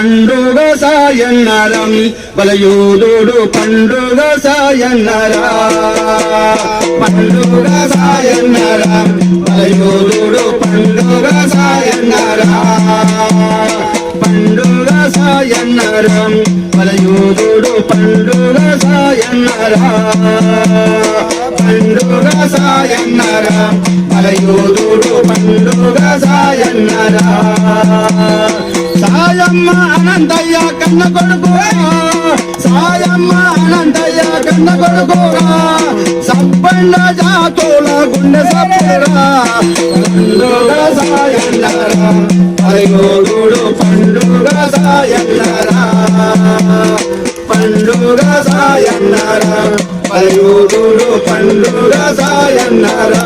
పండుగ సాయన్నరం బలయోధుడు పండుగ సాయన్నరా. పండుగ సాయన్నరం బలయోధుడు పండుగ సాయన్నరా. పండుగ సాయన్నరం బలయోధుడు పండుగ సాయన్నరా. పండుగ సాయన్నరా బలయోధుడు పండుగ సాయన్నరా. సాయమ్మ అనంతయ్య కన్న కొడుకు. సాయమ్మ అనంతయ్య కన్న కొడుకు. సబ్బండ జాతుల గుండె సప్పురా పండుగ సాయన్నరా. పండుగ సాయన్నారా. పండుగ సాయన్నరా. అయోగుడు పండుగ సాయన్నారా.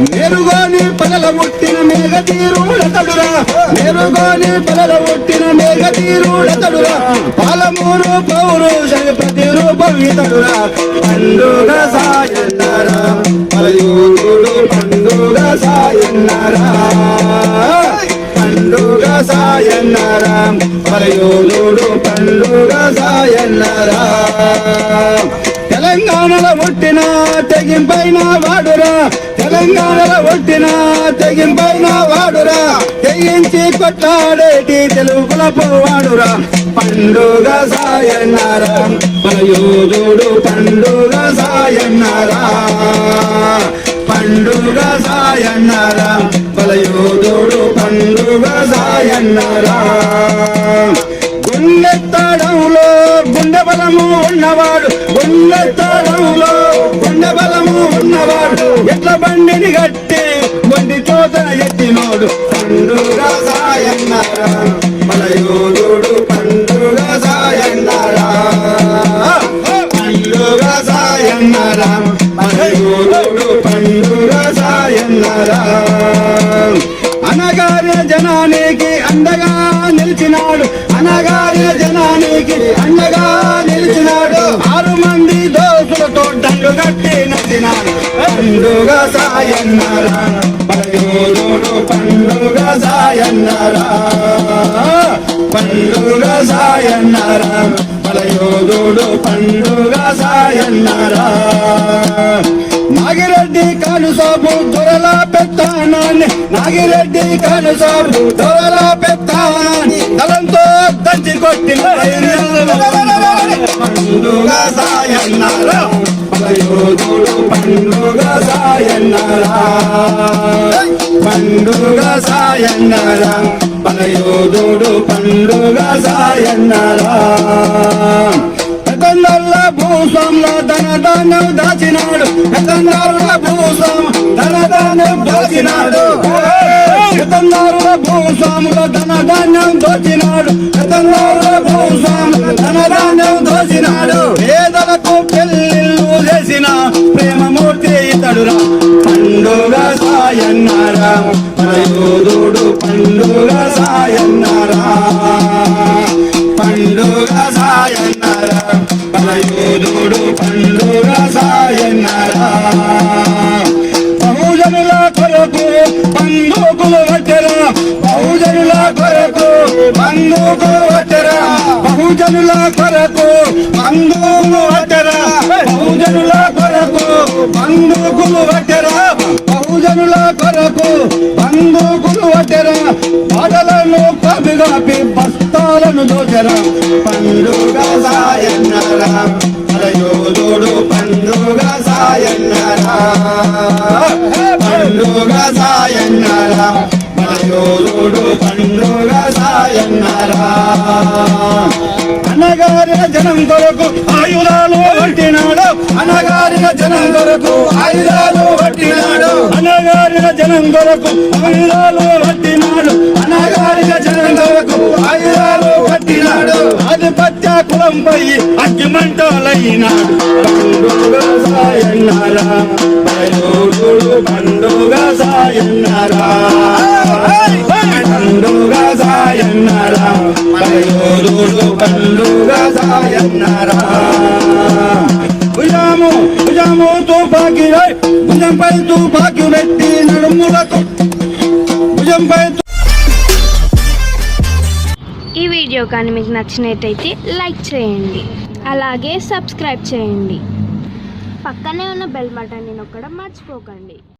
మెరుగోని పగల ముట్టిన మేఘ తీరు తీరుడతడురా. మెరుగోని పగల ముట్టిన మేఘ తీరుడతడురా పాలమూరు పౌరుష ప్రతిరూపం ఇతడురా పండుగ సాయన్నారా. పలయూరుడు పండుగ సాయన్నారా. పండుగ సాయన్నారా. పలయూరుడు పండుగ సాయన్నారా. తెలంగాణలో పుట్టిన తెగింపైన వాడురా. తెలంగాణలో పుట్టిన తెగింపైన వాడురా. తెగించి కొట్లాడేటి తెలుగుల పోవాడురా. పండుగ సాయన్నారా. మన యోధుడు పండుగ సాయన్నారా. పండుగ సాయన్నారా. మన యోధుడు పండుగ సాయన్నారా. ఉన్నవాడు గుండెత్తడంలో బలము ఉన్నవాడు. ఎట్ల బండిని గట్టి మొండి చోత ఎత్తినోడు? పండుగ సాయన్నారా. మన యోధుడు పండుగ సాయన్నారా. పండుగ సాయన్నారా. మన యోధుడు పండుగ సాయన్నారా. అనగానే జనానికి అండగా నిలిచినాడు. అనగార్య జనానికి అండగా నిలిచినాడు. ఆరు మంది దోసులతో దండు కట్టి నచ్చినాడు. పండుగ సాయన్నారా పయోడు పండుగ సాయన్నారా పండుగ సాయన్నారా. పలయోధుడు పండుగ సాయన్నారా? నాగిరెడ్డి కనుసాబు దొరల పెత్తానని నాగిరెడ్డి కనుసాబు దొరల పెత్తానని దళంతో దంచి కొట్టి పండుగ సాయన్నారా? పండుగ సాయన్నారా. పండుగ సాయన్నారా. పలయోధుడు పండుగ సాయన్నారా. పెద్దందర్ల భూస్వాముల ధనదానం దాచినాడు. భూసం భూస్వాము ధనదానం దాచినాడు. పెద్దందర్ల భూస్వాముల ధనధాన్యం దోచినాడు. పెద్దందర్ల భూస్వాముల ధనధాన్యం దోచినాడు. పేదలకు పెళ్ళిళ్ళు చేసిన ప్రేమమూర్తి ఇతడురా. పండుగ సాయన్నారా. ప్రయోధుడు పండుగ సాయన్నారా. పండుగ సాయన్నారా. ప్రయోధుడు పండుగ సాయన్నారా. బహుజనుల కొరకు బంధుకులు వచ్చరా. బహుజనుల కొరకు బంధుకులు వచ్చరా. బహుజనుల కొరకు బంధువులు వచ్చరా. బంధుకులు వటెరా బహుజనుల కొరకు బంధుకులు వటెరా పాటలను కవిగాపి బస్తాలను దోచరా. పండుగ సాయన్నరా అలయోధుడు పండుగ సాయన్నరా. పండుగ సాయన్నరా అలయోధుడు పండుగ సాయన్నరా. అనగారిన జనం కొరకు ఆయుధాలు పట్టినాడు అనగా జనం కొరకు ఆయుధాలు పట్టినాడు. అనగారిన జనం కొరకు ఆయుధాలు పట్టినాడు. అనగారిన జనం కొరకు ఆయుధాలు పట్టినాడు. ఆధిపత్య కులంపై అగ్గిమంటలైనాడు పండుగ సాయన్నారా. పండుగ సాయన్నారా. పండుగ సాయన్నారా. పండుగ సాయన్నారా. భుజము తుపాకి భుజంపై తుపాకి పెట్టి నడుములకు భుజంపై ఈ వీడియో కానీ మీకు నచ్చినట్టయితే లైక్ చేయండి. అలాగే సబ్స్క్రైబ్ చేయండి. పక్కనే ఉన్న బెల్ బటన్ని నొక్కడం మర్చిపోకండి.